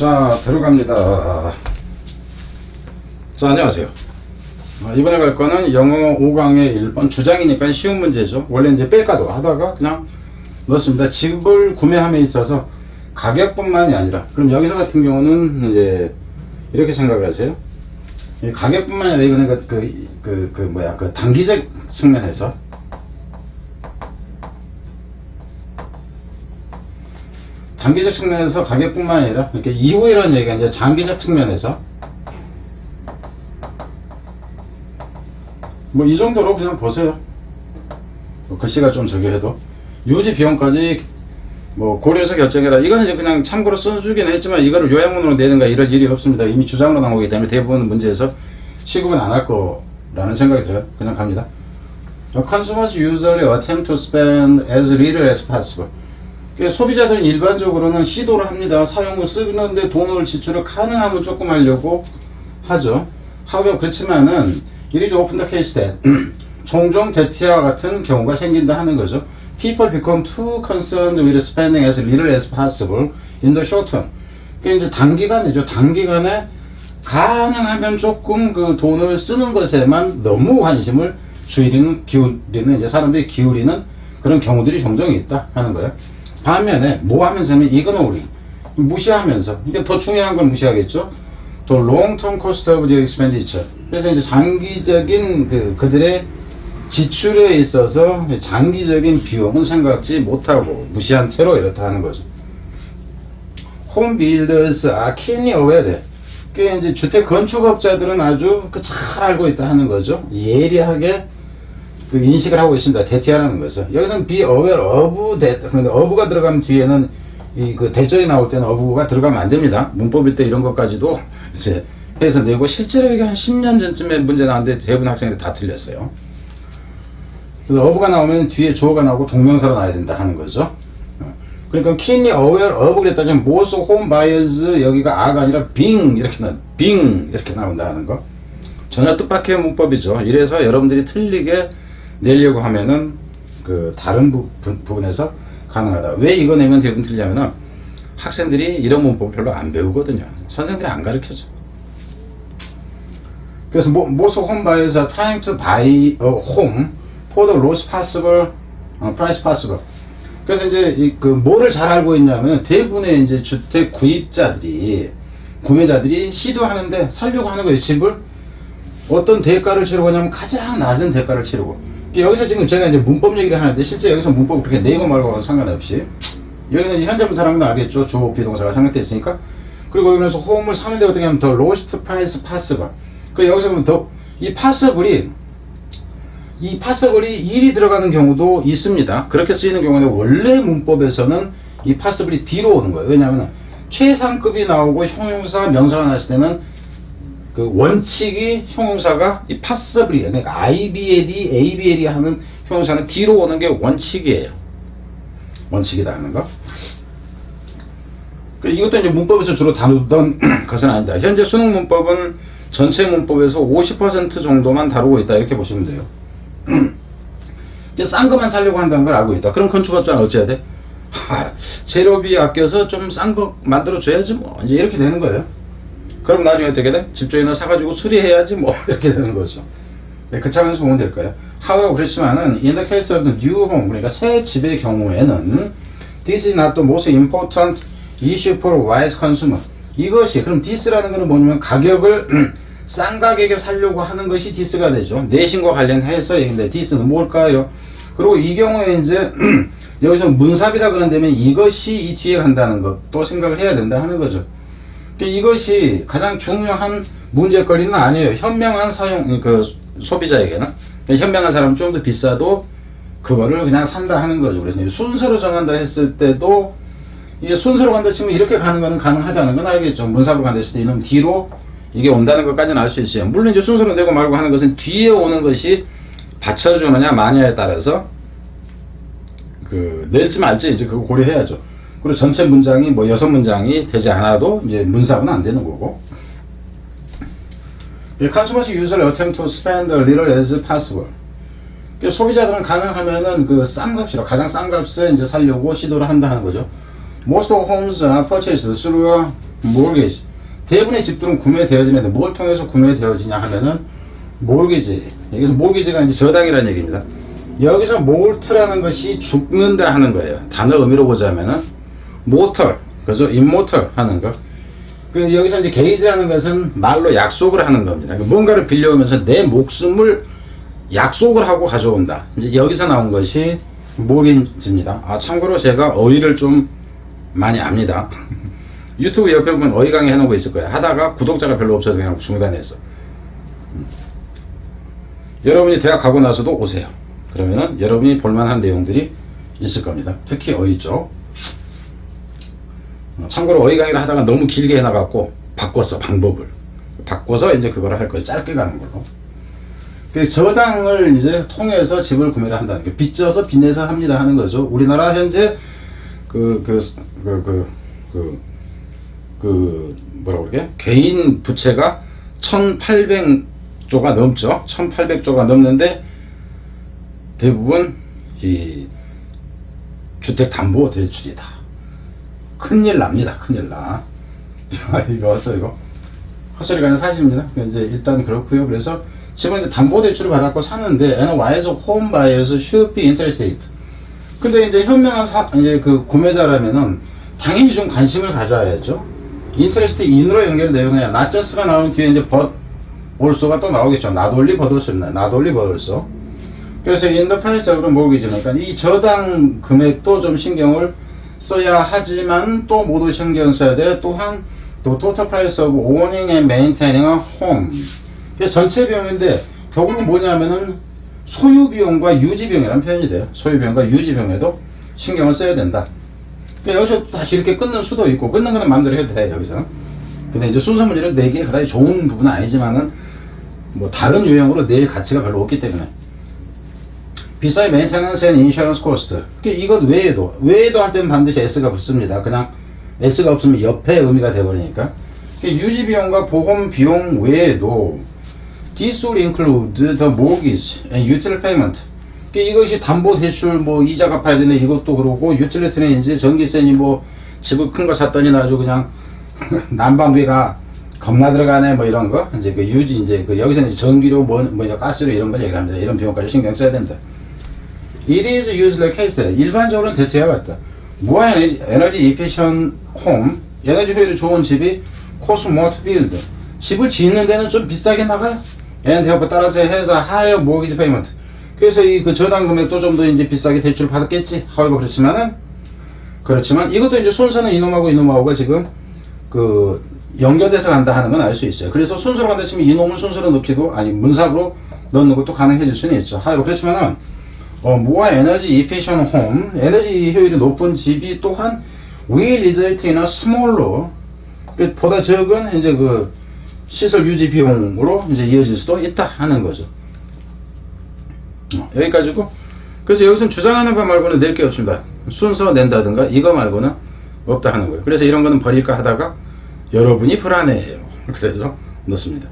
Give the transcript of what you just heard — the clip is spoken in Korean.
자, 들어갑니다. 자, 안녕하세요. 어, 이번에 갈 거는 영어 5강의 1번 주장이니까 쉬운 문제죠. 원래 이제 뺄까도 하다가 그냥 넣었습니다. 집을 구매함에 있어서 가격뿐만이 아니라, 그럼 여기서 같은 경우는 이제 이렇게 생각을 하세요. 이 가격뿐만 아니라 이거는 그, 그, 그, 그 뭐야, 그 단기적 측면에서 단기적 측면에서 가격뿐만 아니라 이렇게 이후이라는 얘기가 이제 장기적 측면에서 뭐 이 정도로 그냥 보세요. 뭐 글씨가 좀 저기 해도 유지 비용까지 뭐 고려해서 결정해라. 이거는 이제 그냥 참고로 써주긴 했지만 이거를 요약문으로 내든가 이럴 일이 없습니다. 이미 주장으로 나오기 때문에 대부분 문제에서 시급은 안 할 거라는 생각이 들어요. 그냥 갑니다. Consumers usually attempt to spend as little as possible. 그러니까 소비자들은 일반적으로는 시도를 합니다. 사용을 쓰는데 돈을 지출을 가능하면 조금 하려고 하죠. 하고 그렇지만은 often the case that 종종 대티와 같은 경우가 생긴다 하는 거죠. People become too concerned with spending as little as possible in the short term. 그러니까 이제 단기간이죠. 단기간에 가능하면 조금 그 돈을 쓰는 것에만 너무 관심을 주의리는 기울이는 이제 사람들이 기울이는 그런 경우들이 종종 있다 하는 거예요. 반면에 뭐 하면서는 이그노링 무시하면서 이게 더 중요한 걸 무시하겠죠. 또 long-term cost of. 그래서 이제 장기적인 그 그들의 지출에 있어서 장기적인 비용은 생각지 못하고 무시한 채로 이렇다 하는 거죠. 홈 빌더스 are keenly aware that 그 이제 주택 건축업자들은 아주 그 잘 알고 있다 하는 거죠. 예리하게 그 인식을 하고 있습니다. 대티하라는 것을. 여기서는 be aware of that. 그런데 of가 들어가면 뒤에는 이 그 대절이 나올 때는 of가 들어가면 안 됩니다. 문법일 때 이런 것까지도 이제 해서 내고 실제로 이게 한 10년 전쯤에 문제 나왔는데 대부분 학생들이 다 틀렸어요. of가 나오면 뒤에 주어가 나오고 동명사로 나와야 된다 하는 거죠. 어. 그러니까 keenly aware of 그랬다면 most home buyers 여기가 a가 아니라 being 이렇게 나 being 이렇게 나온다 하는 거. 전혀 뜻밖의 문법이죠. 이래서 여러분들이 틀리게 내려고 하면은 그 다른 부, 분, 에서 가능하다. 왜 이거 내면 대부분 틀리냐면은 학생들이 이런 문법 별로 안 배우거든요. 선생들이 안 가르쳐줘. 그래서 home buyers are trying to buy a home for the lowest possible 어, price possible. 그래서 이제 이, 그 뭐를 잘 알고 있냐면 대부분의 이제 주택 구입자들이 구매자들이 시도하는데 살려고 하는 거예요. 집을 어떤 대가를 치르고 하냐면 가장 낮은 대가를 치르고 여기서 지금 제가 이제 문법 얘기를 하는데 실제 여기서 문법 그렇게 네이버 말고는 상관없이 여기는 이제 현재분 사람도 알겠죠? 주어 비동사가 상관돼 있으니까. 그리고 여기서 홈을 사는데 어떻게 하면 더 lowest price possible 그 여기서 보면 더이 possible이 이 possible이 일이 들어가는 경우도 있습니다. 그렇게 쓰이는 경우는 원래 문법에서는 이 possible이 뒤로 오는 거예요. 왜냐하면 최상급이 나오고 형용사 명사가 나왔을 때는 그 원칙이 형용사가 이 passably 그러니까 IBL이 ABL이 하는 형용사는 뒤로 오는 게 원칙이에요. 원칙이다 하는 거. 그 이것도 이제 문법에서 주로 다루던 것은 아니다. 현재 수능 문법은 전체 문법에서 50% 정도만 다루고 있다 이렇게 보시면 돼요. 싼 것만 살려고 한다는 걸 알고 있다. 그럼 건축업자는 어찌해야 돼? 하, 재료비 아껴서 좀 싼 거 만들어 줘야지 뭐 이제 이렇게 되는 거예요. 그럼 나중에 어떻게 돼? 집주인은 사가지고 수리해야지 뭐 이렇게 되는 거죠. 네, 그 차원에서 보면 될 거예요. 하고 그렇지만은 in the case of the new home 그러니까 새 집의 경우에는 this is not the most important issue for wise consumer. 이것이 그럼 this라는 거는 뭐냐면 가격을 싼 가격에 살려고 하는 것이 this가 되죠. 내신과 관련해서 얘기인데 this는 뭘까요? 그리고 이 경우에 이제 여기서 문삽이다 그런다면 이것이 이 뒤에 간다는 것도 생각을 해야 된다 하는 거죠. 이것이 가장 중요한 문제거리는 아니에요. 현명한 사용, 그 소비자에게는. 현명한 사람은 좀 더 비싸도 그거를 그냥 산다 하는 거죠. 그래서 순서로 정한다 했을 때도 이게 순서로 간다 치면 이렇게 가는 거는 가능하다는 건 알겠죠. 문사로 간다 했을 때 이놈 뒤로 이게 온다는 것까지는 알 수 있어요. 물론 이제 순서로 내고 말고 하는 것은 뒤에 오는 것이 받쳐주느냐 마냐에 따라서 그 낼지 말지 이제 그거 고려해야죠. 그리고 전체 문장이 뭐 여섯 문장이 되지 않아도 이제 문사는 안 되는 거고. Consumers usually attempt to spend as little as possible. 소비자들은 가능하면은 그 싼 값이로 가장 싼 값을 이제 살려고 시도를 한다는 거죠. Most of homes are purchased through mortgage. 대부분의 집들은 구매되어지는데 뭘 통해서 구매되어지냐 하면은 mortgage. 여기서 mortgage가 이제 저당이라는 얘기입니다. 여기서 mort라는 것이 죽는다 하는 거예요. 단어 의미로 보자면은 mortal, 그죠? immortal 하는 거. 그 여기서 이제 gage라는 것은 말로 약속을 하는 겁니다. 그러니까 뭔가를 빌려오면서 내 목숨을 약속을 하고 가져온다. 이제 여기서 나온 것이 mortgage입니다. 아 참고로 제가 어휘를 좀 많이 압니다. 유튜브 옆에 보면 어휘 강의 해놓은 거 있을 거예요. 하다가 구독자가 별로 없어서 그냥 중단했어. 음. 여러분이 대학 가고 나서도 오세요. 그러면은 여러분이 볼만한 내용들이 있을 겁니다. 특히 어휘 쪽. 어, 참고로 어휘 강의를 하다가 너무 길게 해나갔고 바꿨어 방법을 바꿔서 이제 그거를 할 거예요. 짧게 가는 걸로. 그 저당을 이제 통해서 집을 구매를 한다는 게 빚져서 빚내서 합니다 하는 거죠. 우리나라 현재 그 그 그 그 그 그 뭐라 그러게 개인 부채가 1,800조가 넘죠. 1,800조가 넘는데 대부분 이 주택 담보 대출이다. 큰일 납니다. 큰일 나. 이거 어서 이거 헛소리가 아니라 사실입니다. 이제 일단 그렇고요. 그래서 집은 이제 담보 대출을 받았고 사는데 and why is home buyers should be interested. 근데 이제 현명한 사, 이제 그 구매자라면은 당연히 좀 관심을 가져야죠. 인터레스트 인으로 연결되면 그냥 나저스가 나오는 뒤에 이제 벗 올소가 또 나오겠죠. 나돌리 버돌소입니다. 나돌리 버돌소. 그래서 인더 프라이스 오브 모기지 그러니까 이 저당 금액도 좀 신경을 써야 하지만 또 모두 신경 써야 돼. 또한 또 토탈 프라이스 오브 a home. 이게 전체 비용인데 결국은 뭐냐면은 소유 비용과 유지 비용이라는 표현이 돼요. 소유 비용과 유지 비용에도 신경을 써야 된다. 그러니까 여기서 다시 이렇게 끊는 수도 있고 끊는 거는 마음대로 해도 돼 여기서. 근데 이제 순서 문제를 내기에 그다지 좋은 부분은 아니지만은 뭐 다른 유형으로 낼 가치가 별로 없기 때문에. 비싸이 메인테넌스 앤 인슈런스 코스트. 이것 외에도 외에도 할 때는 반드시 S가 붙습니다. 그냥 S가 없으면 옆에 의미가 돼버리니까. 유지 비용과 보험 비용 외에도 This will include the mortgage and utility payment. 그러니까 이것이 담보 대출 뭐 이자 갚아야 되는 이것도 그러고 유틸리티는 이제 전기세니 뭐 집을 큰 거 샀더니 아주 그냥 난방비가 겁나 들어가네 뭐 이런 거 이제 그 유지 이제 그 여기서는 이제 전기료 뭐, 뭐 이제 가스료 이런 걸 얘기합니다. 이런 비용까지 신경 써야 된다. It is used like case 일반적으로는 대체와 같다. 무한 에너지, 에너지 이피션 홈 에너지 효율이 좋은 집이 cost more to build. 집을 짓는 데는 좀 비싸게 나가요. and therefore 따라서 해서 higher mortgage payment. 그래서 이 그 저당 금액도 좀 더 이제 비싸게 대출을 받았겠지. 하고 그렇지만은 그렇지만 이것도 이제 순서는 이놈하고 이놈하고가 지금 그 연결돼서 간다 하는 건 알 수 있어요. 그래서 순서로 간다 치면 이놈을 순서로 넣기도 아니 문sab으로 넣는 것도 가능해질 수는 있죠. 하여간 그렇지만은 어, 무와 에너지 이피션 홈 에너지 효율이 높은 집이 또한 in a smaller 그 보다 적은 이제 그 시설 유지 비용으로 이제 이어질 수도 있다 하는 거죠. 어, 여기까지고. 그래서 여기서는 주장하는 거 말고는 낼 게 없습니다. 순서 낸다든가 이거 말고는 없다 하는 거예요. 그래서 이런 거는 버릴까 하다가 여러분이 불안해해요. 그래서 넣습니다.